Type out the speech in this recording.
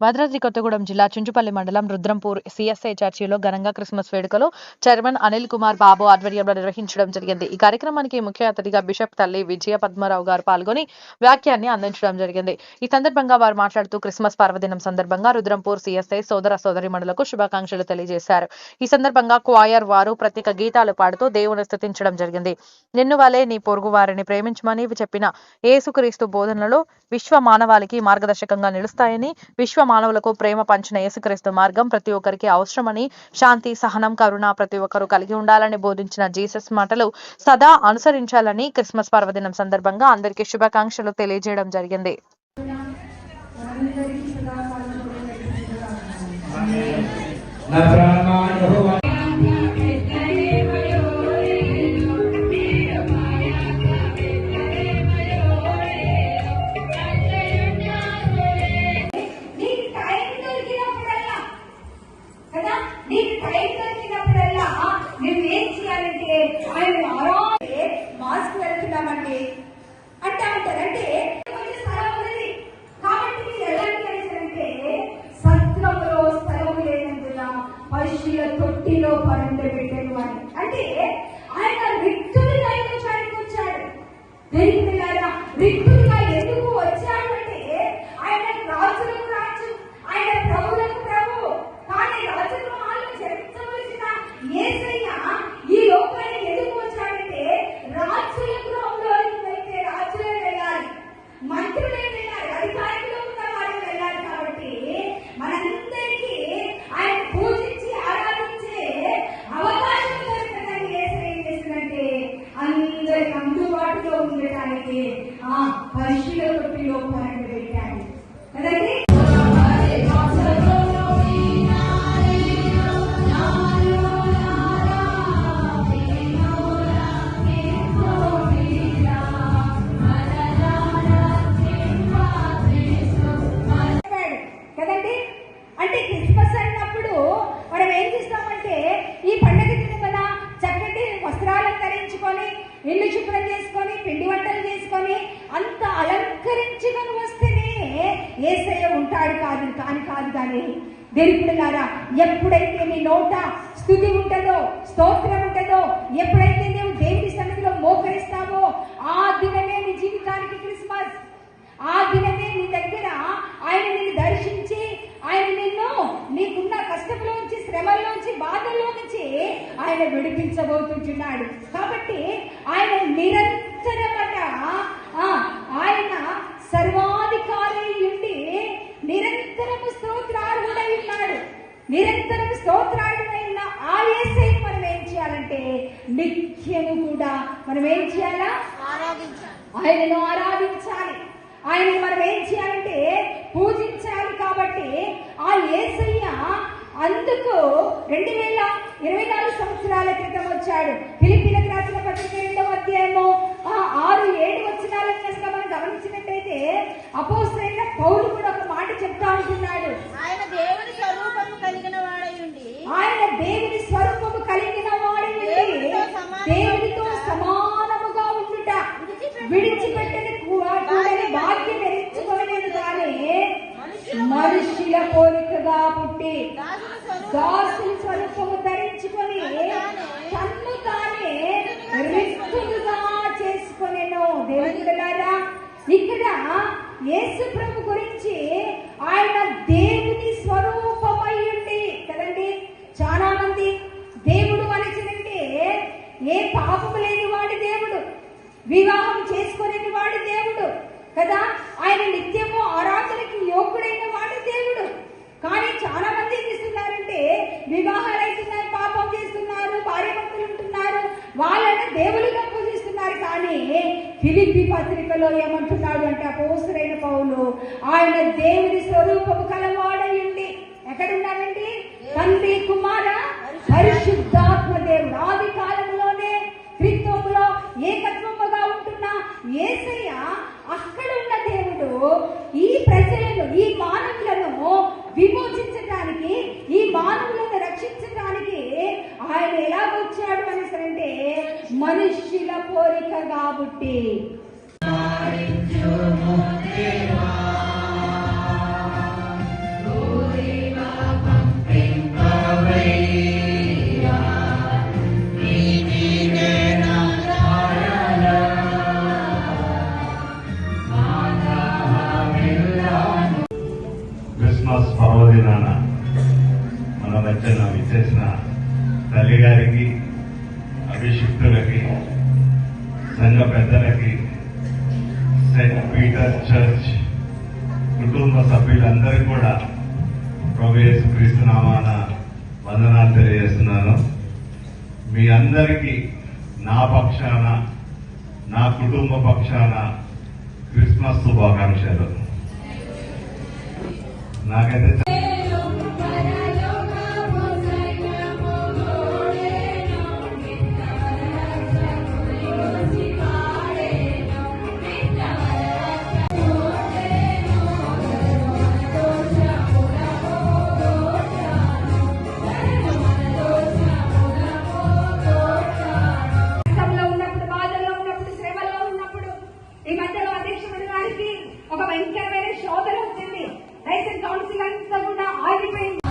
భద్రాద్రి కొత్తగూడెం జిల్లా చుంచుపల్లి మండలం రుద్రంపూర్ సిఎస్ఐ చర్చిలో ఘనంగా క్రిస్మస్ వేడుకలు చైర్మన్ అనిల్ కుమార్ బాబు ఆధ్వర్యంలో నిర్వహించడం జరిగింది. ఈ కార్యక్రమానికి ముఖ్య అతిథిగా బిషప్ తల్లి విజయ పద్మరావు గారు పాల్గొని వ్యాఖ్యాన్ని అందించడం జరిగింది. ఈ సందర్భంగా వారు మాట్లాడుతూ క్రిస్మస్ పర్వదినం సందర్భంగా రుద్రంపూర్ సిఎస్ఐ సోదర సోదరి మండలకు శుభాకాంక్షలు తెలియజేశారు. ఈ సందర్భంగా క్వాయర్ వారు ప్రత్యేక గీతాలు పాడుతూ దేవుని స్థుతించడం జరిగింది. నిన్ను వలే నీ పొరుగు వారిని ప్రేమించమని చెప్పిన ఏసుక్రీస్తు బోధనలు విశ్వ మానవాళికి మార్గదర్శకంగా నిలుస్తాయని విశ్వ మానవులకు ప్రేమ పంచిన యేసుక్రీస్తు మార్గం ప్రతి ఒక్కరికి అవసరమని శాంతి సహనం కరుణ ప్రతి ఒక్కరూ కలిగి ఉండాలని బోధించిన జీసస్ మాటలు సదా అనుసరించాలని క్రిస్మస్ పర్వదినం సందర్భంగా అందరికీ శుభాకాంక్షలు తెలియజేయడం జరిగింది. నా ఏం ఆయన ఆరాధే మాస్క్ వెళ్తున్నామండి అంటే అంటారంటే కొంచెం స్థలం ఉంది కాబట్టి మీరు ఎలాంటి చేశారంటే సత్రంలో స్థలం లేనందున పశువుల తొట్టిలో పరుండబెట్టను అని. అంటే ఆయన ఉండడానికి ఆ పశువుల తొట్టిలో పరంగా వంటలు అంత అలంకరించుకొని వస్తేనే ఏసయ్య ఉంటాడు కాదు కాని కాదు కానీ దేవుడులారా ఎప్పుడైతే నీ నోట స్థుతి ఉంటుందో స్తోత్రం ఉంటుందో ఎప్పుడైతే నువ్వు దేవుని సన్నిధిలో మోకరిస్తావో ఆ దినమే నీ జీవితానికి క్రిస్మస్. ఆ దినమే నీ దగ్గర ఆయన నిన్ను దర్శించి ఆయన నిన్ను నీకున్న కష్టంలోంచి శ్రమలోంచి బాధల్లో నుంచి ఆయన విడిపించబోతుంటున్నాడు. కాబట్టి ఆయన నిరంతరమైన ఆయన సర్వాధికారి ఉండి నిరంతరము స్తోత్రార్హుడై ఉన్నాడు నిరంతరం స్తోత్రార్హుడై ఉన్న ఆ యేసై మనం ఏం చేయాలంటే నిత్యము కూడా మనం ఏం చేయాలా? ఆయనను ఆరాధించాలి. ఆయన మనం ఏం చేయాలంటే పూజించాలి కాబట్టి ఆ యేసయ్య అందుకు రెండు వేల ఇరవై నాలుగు సంవత్సరాల క్రితం వచ్చాడు. ఫిలిపిలకు అపోసరైన పౌలు కూడా ఒక మాట చెప్తా ఉంటున్నాడు. ఆయన దేవుని స్వరూపము కలిగిన వాడయుండి. ఆయన దేవుని స్వరూపము కలిగిన వాడి దేవునితో సమానముగా దేవునితో సమానముగా ఉండుట. విడిచిపెట్టని కూడని భాగ్యం ధరించుకోలేదు కానీ మనుషుల పోలికగా పుట్టి దాసుని స్వరూపము ధరించుకొని తన్ను తానే రిక్తుడుగా చేసుకొనెను. దేవుడులారా ఇక్కడ యేసు ప్రభు గురించి ఆయన దేవుని స్వరూపమై ఉండి కదండి? చాలా మంది దేవుడు అనిచినంటే ఏ పాపము లేని వాడి దేవుడు వివాహం చేసుకునేది వాడి దేవుడు కదా? ఆయన నిత్యము ఆరాధనకి యోగ్యుడైన వాడి దేవుడు. కానీ చాలా మంది ఏం చేస్తున్నారంటే వివాహాలు అవుతున్నారు పాపం చేస్తున్నారు భార్య భక్తులు ఉంటున్నారు వాళ్ళని దేవులుగా పూజిస్తున్నారు. కానీ ఫిలిపి పత్రికలో ఏమంటున్నాడు అంటే అపోసరైన పౌలు ఆయన దేవుని స్వరూపము కలవాడయండి ఎక్కడున్నాడండి? తండ్రి కుమార పరిశుద్ధాత్మ దేవుడు. ఆది కాలంలోనే త్రిత్వములో ఏకత్వముగా ఉంటున్న ఏసయ్య అక్కడ ఉన్న దేవుడు ఈ ప్రజలను ఈ మానవులను విమోచించడానికి ఈ మానవులను రక్షించడానికి ఆయన ఎలా వచ్చాడు మనుష్యుల కోరిక కాబట్టి. క్రిస్మస్ పర్వదినాన మన మధ్యన విచ్చేసిన తల్లి గారికి పెద్దలకి సెయింట్ పీటర్ చర్చ్ కుటుంబ సభ్యులందరికీ కూడా ప్రభు క్రీస్తునామాన వందనాలు తెలియజేస్తున్నాను. మీ అందరికీ నా పక్షాన నా కుటుంబ పక్షాన క్రిస్మస్ శుభాకాంక్షలు. నాకైతే భయంకరమైన శోధన వచ్చింది లైసెన్స్ కౌన్సిల్ అంతా కూడా ఆగిపోయింది.